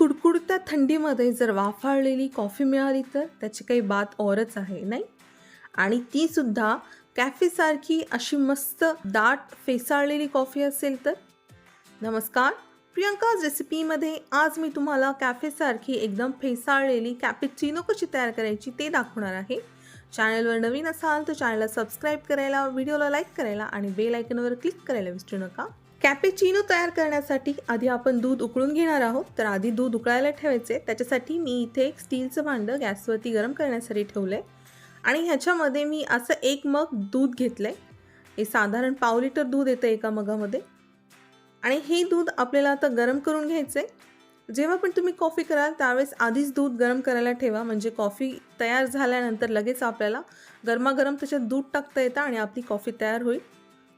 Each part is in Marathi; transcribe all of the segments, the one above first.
कुडकुडत्या थंडीमध्ये जर वाफाळलेली कॉफी मिळाली तर त्याची काही बात औरच आहे नाही? आणि ती सुद्धा कॅफेसारखी अशी मस्त दाट फेसाळलेली कॉफी असेल तर? नमस्कार प्रियंकाज रेसिपीमध्ये आज मी तुम्हाला कॅफेसारखी एकदम फेसाळलेली कॅपेचिनो कशी तयार करायची ते दाखवणार आहे. चॅनलवर नवीन असाल तर चॅनलला सबस्क्राईब करायला व्हिडिओला लाईक करायला आणि बेल आयकनवर क्लिक करायला विसरू नका. कॅपेचिनो तयार करण्यासाठी आधी आपण दूध उकळून घेणार आहोत. तर आधी दूध उकळायला ठेवायचे. त्याच्यासाठी मी इथे एक स्टीलचं भांडं गॅसवरती गरम करण्यासाठी ठेवलं आहे आणि ह्याच्यामध्ये मी असं एक मग दूध घेतलं आहे हे साधारण पाव लिटर दूध येतं एका मगामध्ये. आणि हे दूध आपल्याला आता गरम करून घ्यायचं आहे जेव्हा पण तुम्ही कॉफी कराल त्यावेळेस आधीच दूध गरम करायला ठेवा. म्हणजे कॉफी तयार झाल्यानंतर लगेच आपल्याला गरमागरम त्याच्यात दूध टाकता येतं आणि आपली कॉफी तयार होईल.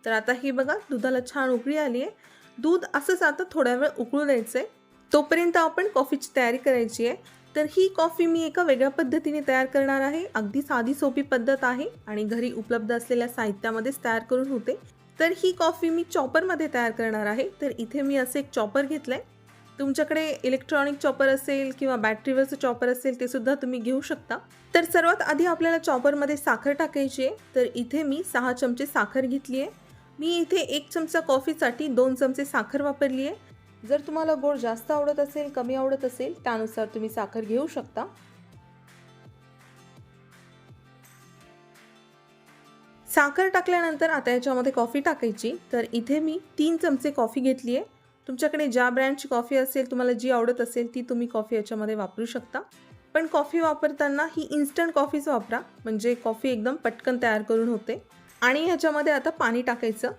तर आता हे बघा दुधाला छान उकळी आली आहे. दूध असंच आता थोड्या वेळ उकळू द्यायचं आहे. तोपर्यंत आपण कॉफीची तयारी करायची आहे. तर ही कॉफी मी एका वेगळ्या पद्धतीने तयार करणार आहे. अगदी साधी सोपी पद्धत आहे आणि घरी उपलब्ध असलेल्या साहित्यामध्येच तयार करून होते. तर ही कॉफी मी चॉपरमध्ये तयार करणार आहे. तर इथे मी असं एक चॉपर घेतलं आहे तुमच्याकडे इलेक्ट्रॉनिक चॉपर असेल किंवा बॅटरीवरचं चॉपर असेल ते सुद्धा तुम्ही घेऊ शकता. तर सर्वात आधी आपल्याला चॉपरमध्ये साखर टाकायची आहे. तर इथे मी सहा चमचे साखर घेतली आहे. मी इथे एक चमचा कॉफीसाठी दोन चमचे साखर वापरली आहे. जर तुम्हाला गोड जास्त आवडत असेल कमी आवडत असेल त्यानुसार तुम्ही साखर घेऊ शकता. साखर टाकल्यानंतर आता याच्यामध्ये कॉफी टाकायची. तर इथे मी तीन चमचे कॉफी घेतली आहे. तुमच्याकडे ज्या ब्रँडची कॉफी असेल तुम्हाला जी आवडत असेल ती तुम्ही कॉफी याच्यामध्ये वापरू शकता. पण कॉफी वापरताना ही इन्स्टंट कॉफीच वापरा. म्हणजे कॉफी एकदम पटकन तयार करून होते. आणि ह्याच्यामध्ये आता पाणी टाकायचं.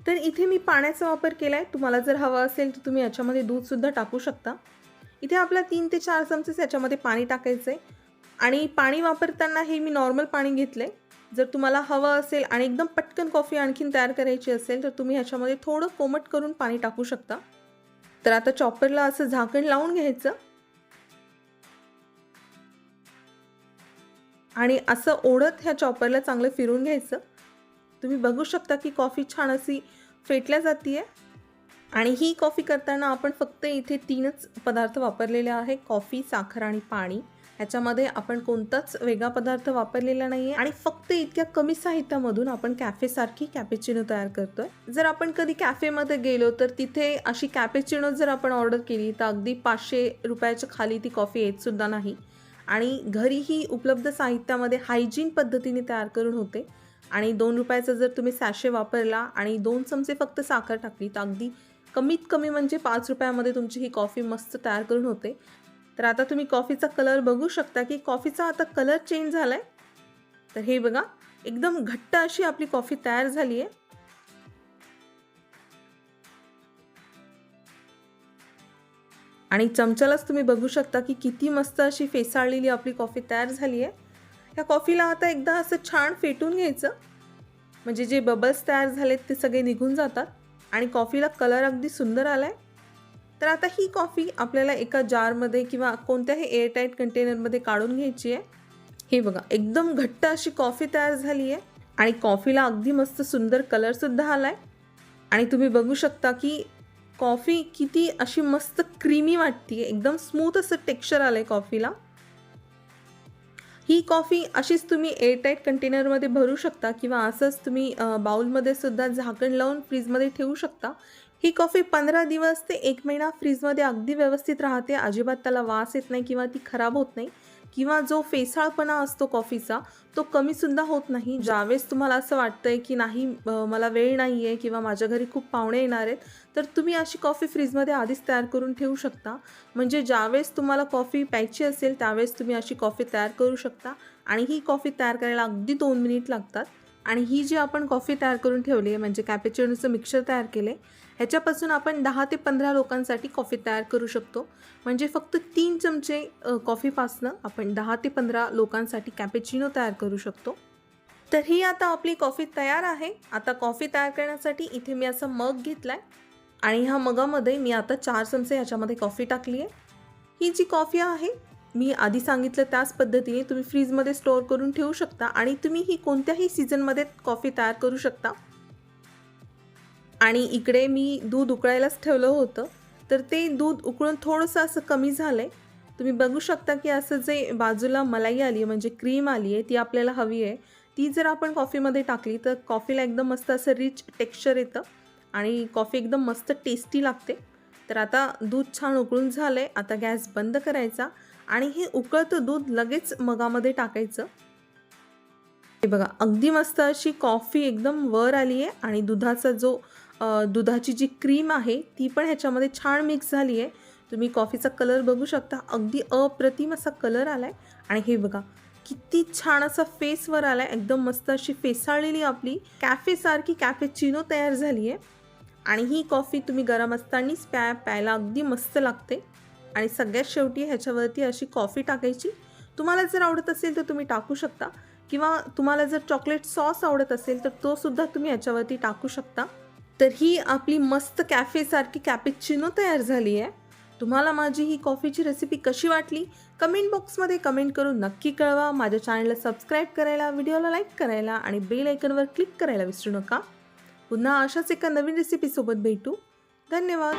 तर इथे मी पाण्याचा वापर केला आहे तुम्हाला जर हवं असेल तर तुम्ही याच्यामध्ये दूधसुद्धा टाकू शकता. इथे आपल्या तीन ते चार चमचेच याच्यामध्ये पाणी टाकायचं आहे आणि पाणी वापरताना हे मी नॉर्मल पाणी घेतलं आहे जर तुम्हाला हवं असेल आणि एकदम पटकन कॉफी आणखीन तयार करायची असेल तर तुम्ही ह्याच्यामध्ये थोडं कोमट करून पाणी टाकू शकता. तर आता चॉपरला असं झाकण लावून घ्यायचं. आणि असं ओढत ह्या चॉपरला चांगलं फिरून घ्यायचं. तुम्ही बघू शकता की कॉफी छान अशी फेटल्या जाते आहे आणि ही कॉफी करताना आपण फक्त इथे तीनच पदार्थ वापरलेले आहे कॉफी साखर आणि पाणी. ह्याच्यामध्ये आपण कोणताच वेगळा पदार्थ वापरलेला नाही आहे आणि फक्त इतक्या कमी साहित्यामधून आपण कॅफेसारखी कॅपेचिनो तयार करतोय. जर आपण कधी कॅफेमध्ये गेलो तर तिथे अशी कॅपेचिनो जर आपण ऑर्डर केली तर अगदी पाचशे रुपयाच्या खाली ती कॉफी येतसुद्धा नाही. आणि घरीही उपलब्ध साहित्यामध्ये हायजीन पद्धतीने तयार करून होते. आणि दोन रुपयाचा जर तुम्ही सॅशे वापरला आणि दोन चमचे फक्त साखर टाकली तर अगदी कमीत कमी म्हणजे पाच रुपयामध्ये तुमची ही कॉफी मस्त तयार करून होते. तर आता तुम्ही कॉफीचा कलर बघू शकता की कॉफीचा आता कलर चेंज झाला आहे तर हे बघा एकदम घट्ट अशी आपली कॉफी तयार झाली आहे आणि चमच्यालाच तुम्ही बघू शकता की किती मस्त अशी फेसाळलेली आपली कॉफी तयार झाली आहे त्या कॉफीला आता एकदा असं छान फेटून घ्यायचं. म्हणजे जे बबल्स तयार झालेत ते सगळे निघून जातात. आणि कॉफीला कलर अगदी सुंदर आला आहे तर आता ही कॉफी आपल्याला एका जारमध्ये किंवा कोणत्याही एअरटाईट कंटेनरमध्ये काढून घ्यायची आहे. हे बघा एकदम घट्ट अशी कॉफी तयार झाली आहे. आणि कॉफीला अगदी मस्त सुंदर कलरसुद्धा आला आहे आणि तुम्ही बघू शकता की कॉफी किती अशी मस्त क्रीमी वाटते एकदम स्मूथ असं टेक्स्चर आलं आहे कॉफीला. ही कॉफी अशीच तुम्ही एअरटाईट कंटेनरमध्ये भरू शकता किंवा असंच तुम्ही बाउलमध्ये सुद्धा झाकण लावून फ्रीजमध्ये ठेवू शकता. ही कॉफी पंधरा दिवस ते एक महिना फ्रीजमध्ये अगदी व्यवस्थित राहते. अजिबात त्याला वास येत नाही किंवा ती खराब होत नाही. किंवा जो फेसाळपणा असतो कॉफीचा तो कमीसुद्धा होत नाही. ज्यावेळेस तुम्हाला असं वाटतंय की नाही मला वेळ नाही आहे किंवा माझ्या घरी खूप पाहुणे येणार आहेत तर तुम्ही अशी कॉफी फ्रीजमध्ये आधीच तयार करून ठेवू शकता. म्हणजे ज्यावेळेस तुम्हाला कॉफी प्यायची असेल त्यावेळेस तुम्ही अशी कॉफी तयार करू शकता. आणि ही कॉफी तयार करायला अगदी दोन मिनिट लागतात. आणि ही जी आपण कॉफी तयार करून ठेवली आहे म्हणजे कॅपेचिनोचं मिक्सर तयार केले ह्याच्यापासून आपण दहा ते पंधरा लोकांसाठी कॉफी तयार करू शकतो. म्हणजे फक्त तीन चमचे कॉफीपासनं आपण दहा ते पंधरा लोकांसाठी कॅपेचिनो तयार करू शकतो. तर ही आता आपली कॉफी तयार आहे. आता कॉफी तयार करण्यासाठी इथे मी असं मग घेतला आहे आणि ह्या मगामध्ये मी आता चार चमचे ह्याच्यामध्ये कॉफी टाकली आहे ही जी कॉफी आहे मी आधी सांगितलं त्याच पद्धतीने तुम्ही फ्रीजमध्ये स्टोअर करून ठेवू शकता. आणि तुम्ही ही कोणत्याही सीझनमध्ये कॉफी तयार करू शकता. आणि इकडे मी दूध उकळायलाच ठेवलं होतं. तर ते दूध उकळून थोडंसं असं कमी झालं आहे तुम्ही बघू शकता की असं जे बाजूला मलाई आली आहे म्हणजे क्रीम आली आहे ती आपल्याला हवी आहे ती जर आपण कॉफीमध्ये टाकली तर कॉफीला एकदम मस्त असं रिच टेक्स्चर येतं आणि कॉफी एकदम मस्त टेस्टी लागते. तर आता दूध छान उकळून झालं आहे आता गॅस बंद करायचा आणि हे उकळतं दूध लगेच मगामध्ये टाकायचं. हे बघा अगदी मस्त अशी कॉफी एकदम वर आली आहे आणि दुधाचा जो दुधाची जी क्रीम आहे ती पण ह्याच्यामध्ये छान मिक्स झाली आहे. तुम्ही कॉफीचा कलर बघू शकता. अगदी अप्रतिम असा कलर आला आहे आणि हे बघा किती छान असा फेसवर आला आहे एकदम मस्त अशी फेसाळलेली आपली कॅफेसारखी कॅफे चिनो तयार झाली आहे. आणि ही कॉफी तुम्ही गरम असतानाच प्या प्यायला अगदी मस्त लागते. आणि सगळ्यात शेवटी ह्याच्यावरती अशी कॉफी टाकायची. तुम्हाला जर आवडत असेल तर तुम्ही टाकू शकता. किंवा तुम्हाला जर चॉकलेट सॉस आवडत असेल तर तो सुद्धा तुम्ही ह्याच्यावरती टाकू शकता. तर ही आपली मस्त कॅफेसारखी कॅपेचिनो तयार झाली आहे. तुम्हाला माझी ही कॉफीची रेसिपी कशी वाटली? कमेंट बॉक्समध्ये कमेंट करून नक्की कळवा. माझ्या चॅनलला सबस्क्राईब करायला व्हिडिओला लाईक करायला आणि बेल आयकनवर क्लिक करायला विसरू नका. पुन्हा अशाच एका नवीन रेसिपीसोबत भेटू. धन्यवाद!